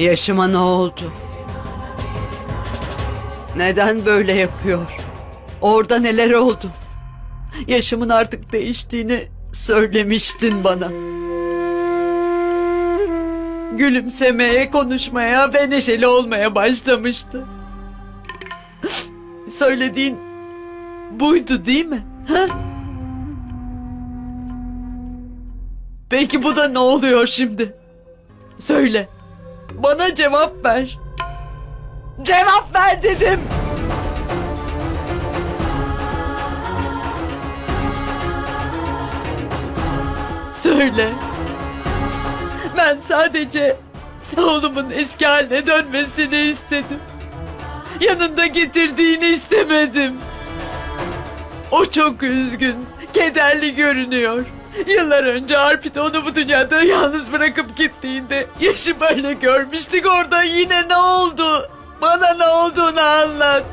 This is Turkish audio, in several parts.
Yaşıma ne oldu? Neden böyle yapıyor? Orada neler oldu? Yaşımın artık değiştiğini söylemiştin bana. Gülümsemeye, konuşmaya ve neşeli olmaya başlamıştı. Söylediğin buydu değil mi? Ha? Peki bu da ne oluyor şimdi? Söyle. Bana cevap ver. Cevap ver dedim. Söyle. Ben sadece oğlumun eski haline dönmesini istedim. Yanında getirdiğini istemedim. O çok üzgün, kederli görünüyor. Yıllar önce Arpit onu bu dünyada yalnız bırakıp gittiğinde yaşı böyle görmüştük orada yine ne oldu? Bana ne olduğunu anlat.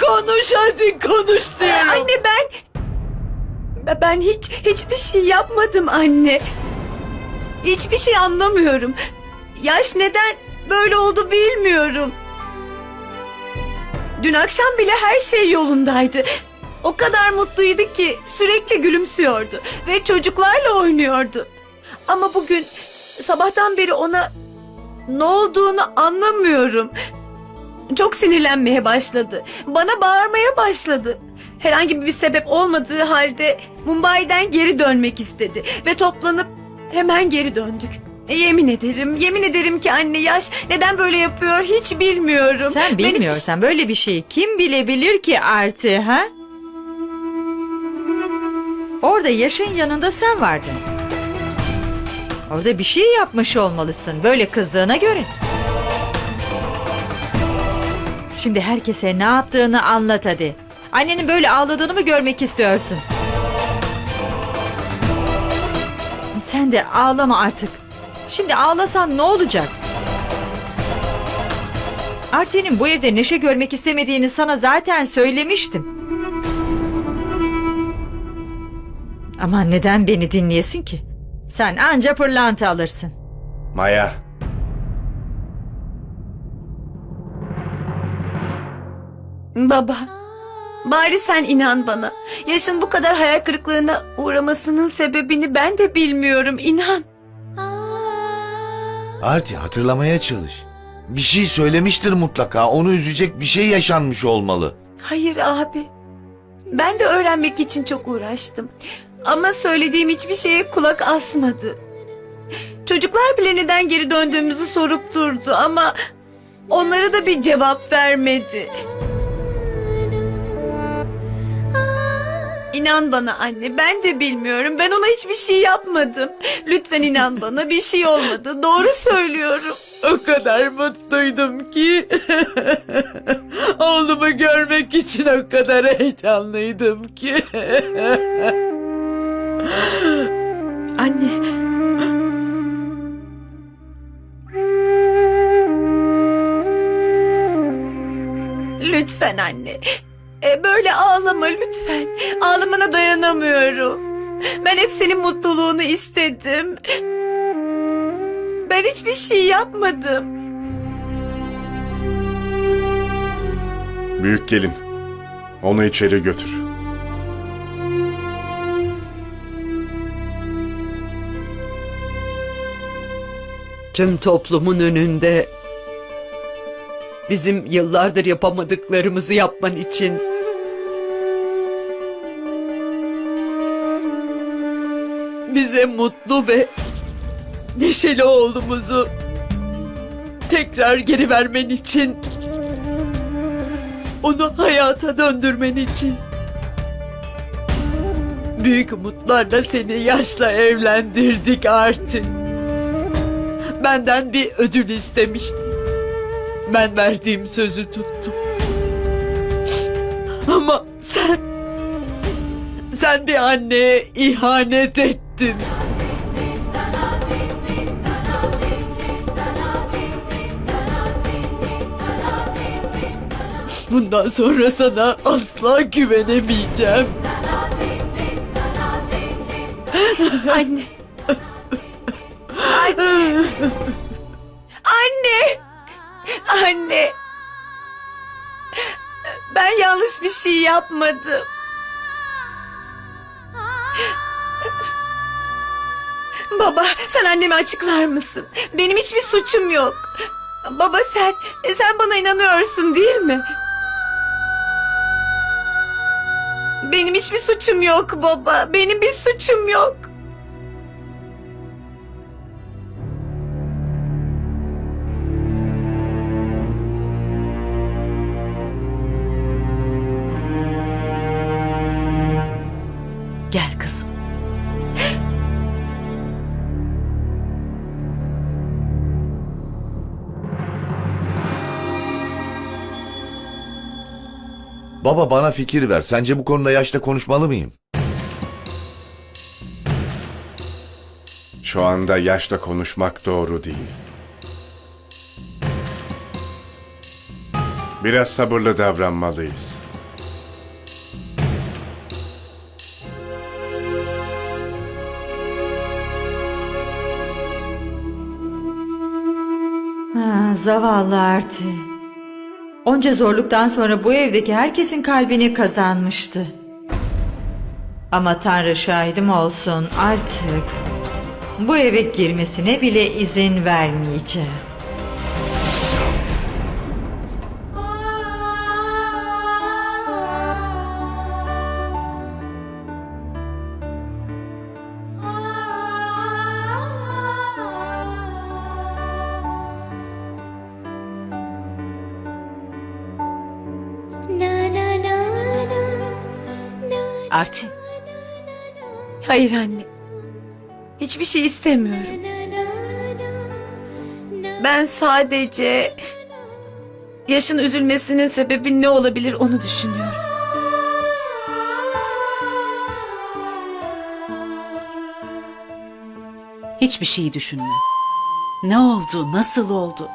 Konuş hadi konuş diyorum. Anne ben... Ben hiç hiçbir şey yapmadım anne. Hiçbir şey anlamıyorum. Yaş neden böyle oldu bilmiyorum. Dün akşam bile her şey yolundaydı. O kadar mutluydu ki sürekli gülümsüyordu ve çocuklarla oynuyordu. Ama bugün sabahtan beri ona ne olduğunu anlamıyorum. Çok sinirlenmeye başladı. Bana bağırmaya başladı. Herhangi bir sebep olmadığı halde Mumbai'den geri dönmek istedi ve toplanıp hemen geri döndük. E, yemin ederim, yemin ederim ki anne yaş neden böyle yapıyor hiç bilmiyorum. Sen Ben hiçbir- bilmiyorsan böyle bir şeyi kim bilebilir ki Arti ha? Orada yaşın yanında sen vardın. Orada bir şey yapmış olmalısın böyle kızdığına göre. Şimdi herkese ne yaptığını anlat hadi. Annenin böyle ağladığını mı görmek istiyorsun? Sen de ağlama artık. Şimdi ağlasan ne olacak? Arte'nin bu evde neşe görmek istemediğini sana zaten söylemiştim. Ama neden beni dinleyesin ki? Sen anca pırlanta alırsın. Maya, Baba, bari sen inan bana. Yaşın bu kadar hayal kırıklığına uğramasının sebebini ben de bilmiyorum inan. Arti hatırlamaya çalış. Bir şey söylemiştir mutlaka. Onu üzecek bir şey yaşanmış olmalı. Hayır abi. Ben de öğrenmek için çok uğraştım. Ama söylediğim hiçbir şeye kulak asmadı. Çocuklar bile neden geri döndüğümüzü sorup durdu ama onlara da bir cevap vermedi. İnan bana anne ben de bilmiyorum. Ben ona hiçbir şey yapmadım. Lütfen inan bana bir şey olmadı. Doğru söylüyorum. O kadar mutluydum ki. Oğlumu görmek için o kadar heyecanlıydım ki. Anne. Lütfen anne. E, böyle ağlama lütfen. Ağlamana dayanamıyorum. Ben hep senin mutluluğunu istedim. Ben hiçbir şey yapmadım. büyük gelin. Onu içeri götür. Tüm toplumun önünde bizim yıllardır yapamadıklarımızı yapman için. Bize mutlu ve neşeli oğlumuzu tekrar geri vermen için. Onu hayata döndürmen için. Büyük umutlarla seni yaşla evlendirdik artık. Benden bir ödül istemiştin. Ben verdiğim sözü tuttum. Ama sen... Sen bir anneye ihanet ettin. Bundan sonra sana asla güvenemeyeceğim. Anne. Anne. Anne! Ben yanlış bir şey yapmadım. Baba sen anneme açıklar mısın? Benim hiçbir suçum yok. Baba sen, sen bana inanıyorsun değil mi? Benim hiçbir suçum yok baba. Benim bir suçum yok. Baba bana fikir ver. Sence bu konuda yaşta konuşmalı mıyım? Şu anda yaşta konuşmak doğru değil. Biraz sabırlı davranmalıyız. Ha, zavallı Arti. Onca zorluktan sonra bu evdeki herkesin kalbini kazanmıştı. Ama Tanrı şahidim olsun artık bu eve girmesine bile izin vermeyeceğim. Arti, Hayır anne. Hiçbir şey istemiyorum. Ben sadece yaşın üzülmesinin sebebi ne olabilir onu düşünüyorum. hiçbir şeyi düşünme. Ne oldu, nasıl oldu?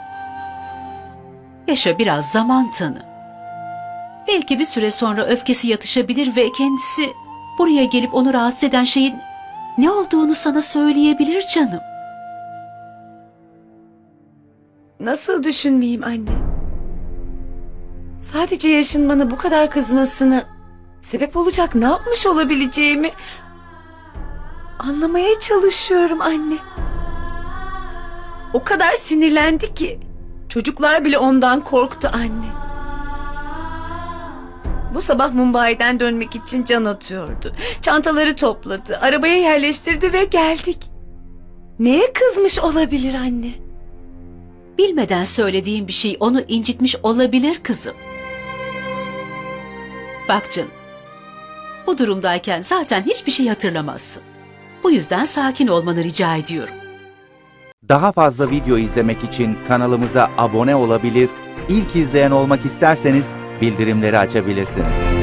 Yaşa biraz zaman tanı. Belki bir süre sonra öfkesi yatışabilir ve kendisi buraya gelip onu rahatsız eden şeyin ne olduğunu sana söyleyebilir canım. Nasıl düşünmeyeyim anne? Sadece yaşın bana bu kadar kızmasını sebep olacak ne yapmış olabileceğimi anlamaya çalışıyorum anne. O kadar sinirlendi ki çocuklar bile ondan korktu anne. Bu sabah Mumbai'den dönmek için can atıyordu. Çantaları topladı, arabaya yerleştirdi ve geldik. Neye kızmış olabilir anne? Bilmeden söylediğin bir şey onu incitmiş olabilir kızım. Bak canım. Bu durumdayken zaten hiçbir şey hatırlamazsın. Bu yüzden sakin olmanı rica ediyorum. Daha fazla video izlemek için kanalımıza abone olabilir, ilk izleyen olmak isterseniz bildirimleri açabilirsiniz.